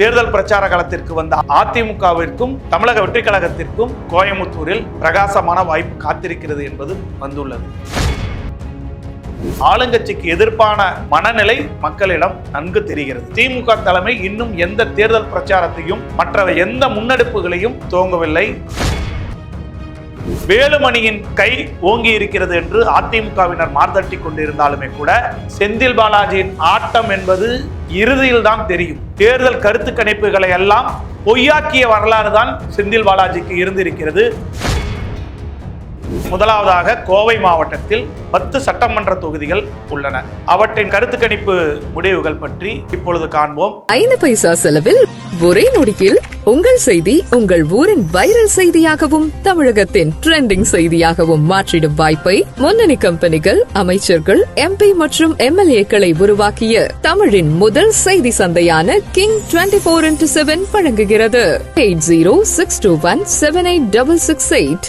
தேர்தல் பிரச்சார காலத்திற்கு வந்த அதிமுகவிற்கும் தமிழக வெற்றிக் கழகத்திற்கும் கோயமுத்தூரில் பிரகாசமான வாய்ப்பு காத்திருக்கிறது என்பது வந்துள்ளது. ஆளுங்கட்சிக்கு எதிர்ப்பான மனநிலை மக்களிடம் நன்கு தெரிகிறது. திமுக தலைமை இன்னும் எந்த தேர்தல் பிரச்சாரத்தையும் மற்ற எந்த முன்னெடுப்புகளையும் துவங்கவில்லை. வேலுமணியின் கை ஓங்கி இருக்கிறது என்று அதிமுகவினர் மார்தட்டி கொண்டிருந்தாலுமே கூட செந்தில் பாலாஜியின் ஆட்டம் என்பது இறுதியில் தான் தெரியும். தேர்தல் கருத்து கணிப்புகளை எல்லாம் பொய்யாக்கிய வரலாறு தான் செந்தில் பாலாஜிக்கு இருந்திருக்கிறது. முதலாவதாக கோவை மாவட்டத்தில் பத்து சட்டமன்ற தொகுதிகள் உள்ளன. அவற்றின் கருத்து கணிப்பு முடிவுகள் பற்றி இப்பொழுது காண்போம். ஐந்து பைசா செலவில் ஒரே நொடியில் உங்கள் செய்தி உங்கள் ஊரின் வைரல் செய்தியாகவும் தமிழகத்தின் ட்ரெண்டிங் செய்தியாகவும் மாற்றிடும் வாய்ப்பை முன்னணி கம்பெனிகள் அமைச்சர்கள் எம்பி மற்றும் எம்எல்ஏக்களை உருவாக்கிய தமிழின் முதல் செய்தி சந்தையான King twenty four into seven வழங்குகிறது. Eight zero six two one seven eight double six eight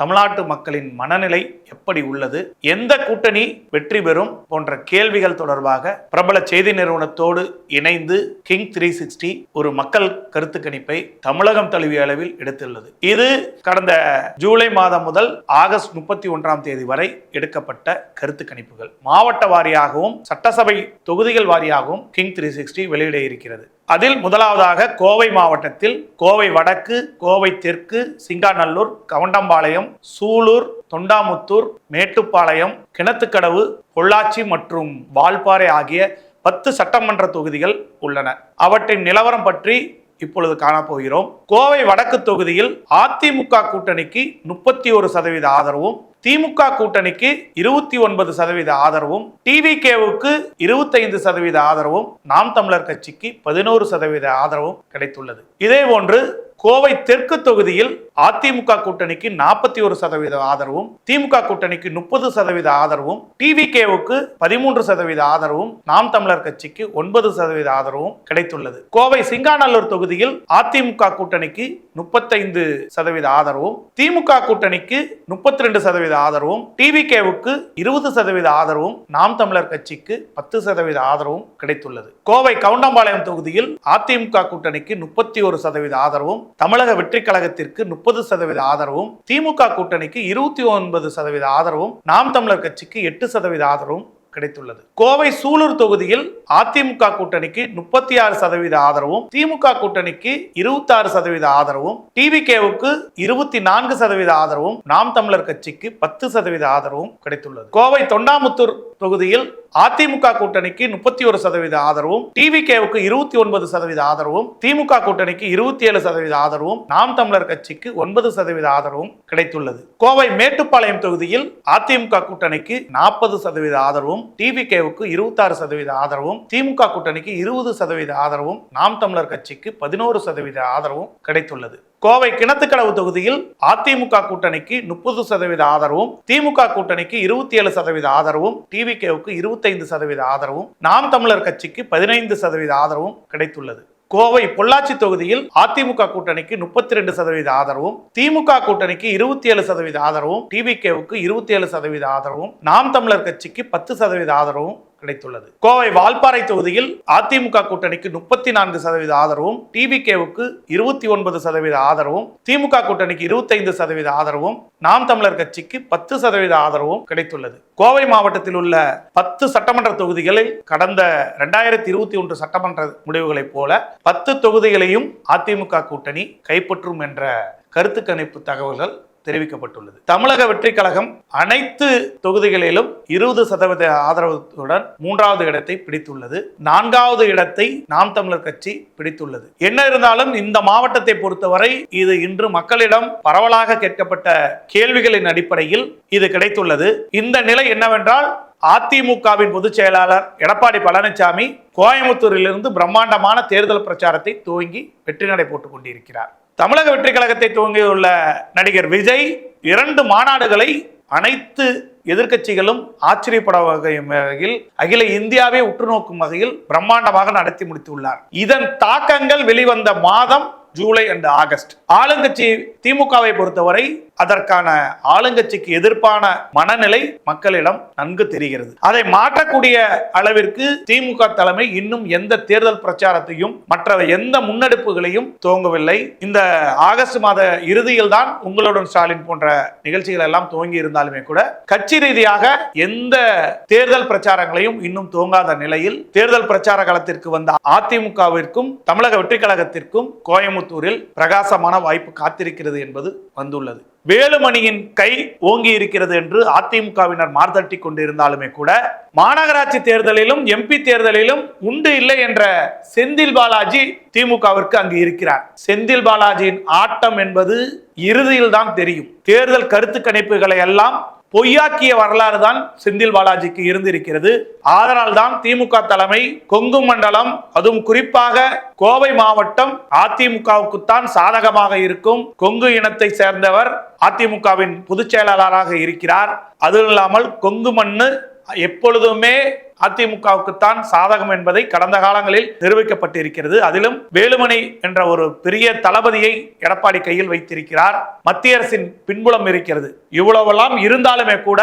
தமிழ்நாட்டு மக்களின் மனநிலை எப்படி உள்ளது? எந்த கூட்டணி வெற்றி பெறும்? போன்ற கேள்விகள் தொடர்பாக பிரபல செய்தி நிறுவனத்தோடு இணைந்து கிங் த்ரீ சிக்ஸ்டி ஒரு மக்கள் கருத்து கணிப்பை தமிழகம் தழுவிய அளவில் எடுத்துள்ளது. இது கடந்த ஜூலை மாதம் முதல் ஆகஸ்ட் முப்பத்தி ஒன்றாம் தேதி வரை எடுக்கப்பட்ட கருத்து கணிப்புகள் மாவட்ட வாரியாகவும் சட்டசபை தொகுதிகள் வாரியாகவும் கிங் த்ரீ சிக்ஸ்டி வெளியிட இருக்கிறது. அதில் முதலாவதாக கோவை மாவட்டத்தில் கோவை வடக்கு கோவை தெற்கு சிங்காநல்லூர் கவண்டம்பாளையம் சூலூர் தொண்டாமுத்தூர் மேட்டுப்பாளையம் கிணத்துக்கடவு பொள்ளாச்சி மற்றும் வால்பாறை ஆகிய பத்து சட்டமன்ற தொகுதிகள் உள்ளன. அவற்றின் நிலவரம் பற்றி இப்பொழுது காணப்போகிறோம். கோவை வடக்கு தொகுதியில் அதிமுக கூட்டணிக்கு முப்பத்தி ஒரு சதவீத ஆதரவும் திமுக கூட்டணிக்கு இருபத்தி ஒன்பது சதவீத ஆதரவும் டிவிகேவுக்கு இருபத்தைந்து சதவீத ஆதரவும் நாம் தமிழர் கட்சிக்கு பதினோரு சதவீத ஆதரவும் கிடைத்துள்ளது. இதே போன்று கோவை தெற்கு தொகுதியில் அதிமுக கூட்டணிக்கு நாற்பத்தி ஒரு சதவீத ஆதரவும் திமுக கூட்டணிக்கு முப்பது சதவீத ஆதரவும் டிவிகேவுக்கு பதிமூன்று சதவீத ஆதரவும் நாம் தமிழர் கட்சிக்கு ஒன்பது சதவீத ஆதரவும் கிடைத்துள்ளது. கோவை சிங்காநல்லூர் தொகுதியில் அதிமுக கூட்டணிக்கு முப்பத்தைந்து சதவீத ஆதரவும் திமுக கூட்டணிக்கு முப்பத்தி ரெண்டு சதவீத ஆதரவும் டிவிகேவுக்கு இருபது சதவீத ஆதரவும் நாம் தமிழர் கட்சிக்கு பத்து சதவீத ஆதரவும் கிடைத்துள்ளது. கோவை கவுண்டம்பாளையம் தொகுதியில் அதிமுக கூட்டணிக்கு முப்பத்தி ஒரு சதவீத ஆதரவும் தமிழக வெற்றி கழகத்திற்கு முப்பது சதவீத ஆதரவும் திமுக கூட்டணிக்கு இருபத்தி ஒன்பது சதவீத ஆதரவும் நாம் தமிழர் கட்சிக்கு எட்டு சதவீத ஆதரவும் கிடைத்துள்ளது. கோவை சூலூர் தொகுதியில் அதிமுக கூட்டணிக்கு முப்பத்தி ஆறு சதவீத ஆதரவும் திமுக கூட்டணிக்கு இருபத்தி ஆறு சதவீத ஆதரவும் டிவிகேவுக்கு இருபத்தி நான்கு சதவீத ஆதரவும் நாம் தமிழர் கட்சிக்கு பத்து சதவீத ஆதரவும் கிடைத்துள்ளது. கோவை தொண்டாமுத்தூர் தொகுதியில் அதிமுக கூட்டணிக்கு முப்பத்தி ஒரு சதவீத ஆதரவும் டிவிகேவுக்கு இருபத்தி ஒன்பது சதவீத ஆதரவும் திமுக கூட்டணிக்கு இருபத்தி ஏழு சதவீத ஆதரவும் நாம் தமிழர் கட்சிக்கு ஒன்பது சதவீத ஆதரவும் கிடைத்துள்ளது. கோவை மேட்டுப்பாளையம் தொகுதியில் அதிமுக கூட்டணிக்கு நாற்பது சதவீத ஆதரவும் டிவிகேவுக்கு இருபத்தாறு சதவீத ஆதரவும் திமுக கூட்டணிக்கு இருபது சதவீத ஆதரவும் நாம் தமிழர் கட்சிக்கு பதினோரு சதவீத ஆதரவும் கிடைத்துள்ளது. கோவை கிணத்துக்கடவு தொகுதியில் அதிமுக கூட்டணிக்கு முப்பது சதவீத ஆதரவும் திமுக கூட்டணிக்கு இருபத்தி ஏழு சதவீத ஆதரவும் டிவிகேவுக்கு இருபத்தைந்து சதவீத ஆதரவும் நாம் தமிழர் கட்சிக்கு பதினைந்து சதவீத ஆதரவும் கிடைத்துள்ளது. கோவை பொள்ளாச்சி தொகுதியில் அதிமுக கூட்டணிக்கு முப்பத்தி ரெண்டு சதவீத ஆதரவும் திமுக கூட்டணிக்கு இருபத்தி ஏழு சதவீத ஆதரவும் டிவிகேவுக்கு இருபத்தி ஏழு சதவீத ஆதரவும் நாம் தமிழர் கட்சிக்கு பத்து சதவீத ஆதரவும் கிடைத்துள்ளது. கோவை வால்பாறை தொகுதியில் அதிமுக கூட்டணிக்கு முப்பத்தி நான்கு சதவீத ஆதரவும் டிபிகேவுக்கு இருபத்தி ஒன்பது சதவீத ஆதரவும் திமுக கூட்டணிக்கு இருபத்தைந்து சதவீத ஆதரவும் நாம் தமிழர் கட்சிக்கு பத்து சதவீத ஆதரவும் கிடைத்துள்ளது. கோவை மாவட்டத்தில் உள்ள பத்து சட்டமன்ற தொகுதிகளில் கடந்த ரெண்டாயிரத்தி இருபத்தி ஒன்று சட்டமன்ற முடிவுகளைப் போல பத்து தொகுதிகளையும் அதிமுக கூட்டணி கைப்பற்றும் என்ற கருத்து கணிப்பு தகவல்கள் தெரிவிக்கப்பட்டுள்ளது. தமிழக வெற்றி கழகம் அனைத்து தொகுதிகளிலும் இருபது சதவீத ஆதரவுடன் மூன்றாவது இடத்தை பிடித்துள்ளது. நான்காவது இடத்தை நாம் தமிழர் கட்சி பிடித்துள்ளது. என்ன இருந்தாலும் இந்த மாவட்டத்தை பொறுத்தவரை இது இன்று மக்களிடம் பரவலாக கேட்கப்பட்ட கேள்விகளின் அடிப்படையில் இது கிடைத்துள்ளது. இந்த நிலை என்னவென்றால் அதிமுகவின் பொதுச் செயலாளர் எடப்பாடி பழனிசாமி கோயம்புத்தூரிலிருந்து பிரம்மாண்டமான தேர்தல் பிரச்சாரத்தை துவங்கி வெற்றி நடை போட்டுக் கொண்டிருக்கிறார். தமிழக வெற்றி கழகத்தை துவங்கியுள்ள நடிகர் விஜய் இரண்டு மாநாடுகளை அனைத்து எதிர்க்கட்சிகளும் ஆச்சரியப்பட வகையும் வகையில் அகில இந்தியாவே உற்று நோக்கும் வகையில் பிரம்மாண்டமாக நடத்தி முடித்துள்ளார். இதன் தாக்கங்கள் வெளிவந்த மாதம் ஜூலை அண்ட் ஆகஸ்ட். ஆளுங்கட்சி திமுகவை பொறுத்தவரை அதற்கான ஆளுங்கட்சிக்கு எதிர்ப்பான மனநிலை மக்களிடம் நன்கு தெரிகிறது. அதை மாற்றக்கூடிய அளவிற்கு திமுக தலைமை இன்னும் எந்த தேர்தல் பிரச்சாரத்தையும் மற்ற எந்த முன்னெடுப்புகளையும் துவங்கவில்லை. இந்த ஆகஸ்ட் மாத இறுதியில் தான் உங்களுடன் ஸ்டாலின் போன்ற நிகழ்ச்சிகள் எல்லாம் துவங்கி இருந்தாலுமே கூட கட்சி ரீதியாக எந்த தேர்தல் பிரச்சாரங்களையும் இன்னும் துவங்காத நிலையில் தேர்தல் பிரச்சார களத்திற்கு வந்த அதிமுகவிற்கும் தமிழக வெற்றி கழகத்திற்கும் கோயமுத்தூரில் பிரகாசமான வாய்ப்பு காத்திருக்கிறது என்பது வந்துள்ளது. வேலுமணியின் கை ஓங்கி இருக்கிறது என்று அதிமுகவினர் மார்தட்டி கொண்டிருந்தாலுமே கூட மாநகராட்சி தேர்தலிலும் எம்பி தேர்தலிலும் உண்டு இல்லை என்ற செந்தில் பாலாஜி திமுகவிற்கு அங்கு இருக்கிறார். செந்தில் பாலாஜியின் ஆட்டம் என்பது இறுதியில் தான் தெரியும். தேர்தல் கருத்து கணிப்புகளை எல்லாம் பொய்யாக்கிய வரலாறு தான் செந்தில் பாலாஜிக்கு இருந்திருக்கிறது. அதனால் தான் திமுக தலைமை கொங்கு மண்டலம் அதுவும் குறிப்பாக கோவை மாவட்டம் அதிமுகவுக்குத்தான் சாதகமாக இருக்கும் கொங்கு இனத்தை சேர்ந்தவர் அதிமுகவின் பொதுச் செயலாளராக இருக்கிறார். அதுவும் இல்லாமல் கொங்கு மண்ணு எப்பொழுதுமே அதிமுகவுக்குத்தான் சாதகம் என்பதை கடந்த காலங்களில் நிரூபிக்கப்பட்டிருக்கிறது. அதிலும் வேலுமணி என்ற ஒரு பெரிய தளபதியை எடப்பாடி கையில் வைத்திருக்கிறார். மத்திய அரசின் பின்புலம் இருக்கிறது. இவ்வளவெல்லாம் இருந்தாலுமே கூட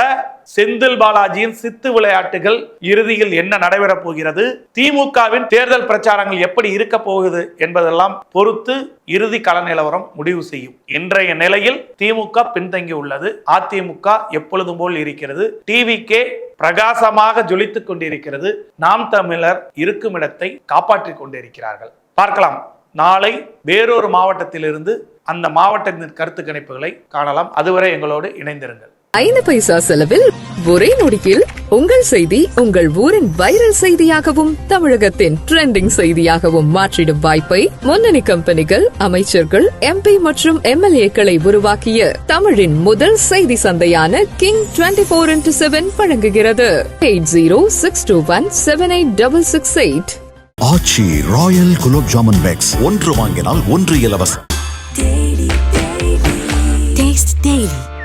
செந்தில் பாலாஜியின் சித்து விளையாட்டுகள் இறுதியில் என்ன நடைபெறப் போகிறது? திமுகவின் தேர்தல் பிரச்சாரங்கள் எப்படி இருக்க போகுது என்பதெல்லாம் பொறுத்து இறுதி கள நிலவரம் முடிவு செய்யும். இன்றைய நிலையில் திமுக பின்தங்கி உள்ளது. அதிமுக எப்பொழுதும் போல் இருக்கிறது. டிவிகே பிரகாசமாக ஜொலித்துக் கொண்டிருக்கிறது. நாம் தமிழர் இருக்கும் இடத்தை காப்பாற்றிக் கொண்டிருக்கிறார்கள். பார்க்கலாம். நாளை வேறொரு மாவட்டத்திலிருந்து அந்த மாவட்டத்தின் கருத்து கணிப்புகளை காணலாம். அதுவரை எங்களோடு இணைந்திருங்கள். ஐந்து பைசா செலவில் ஒரே நொடியில் உங்கள் செய்தி உங்கள் ஊரின் வைரல் செய்தியாகவும் தமிழகத்தின் ட்ரெண்டிங் செய்தியாகவும் மாற்றிடும் வாய்ப்பை முன்னணி கம்பெனிகள் அமைச்சர்கள் எம்பி மற்றும் எம்எல்ஏக்களை உருவாக்கிய தமிழின் முதல் செய்தி சந்தையான King twenty four into seven வழங்குகிறது. Eight zero six two one seven eight double six eight Aachi royal gulab jamun packs. ஒன்று வாங்கினால் ஒன்று இலவசம்.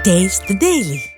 Dave's the Daily.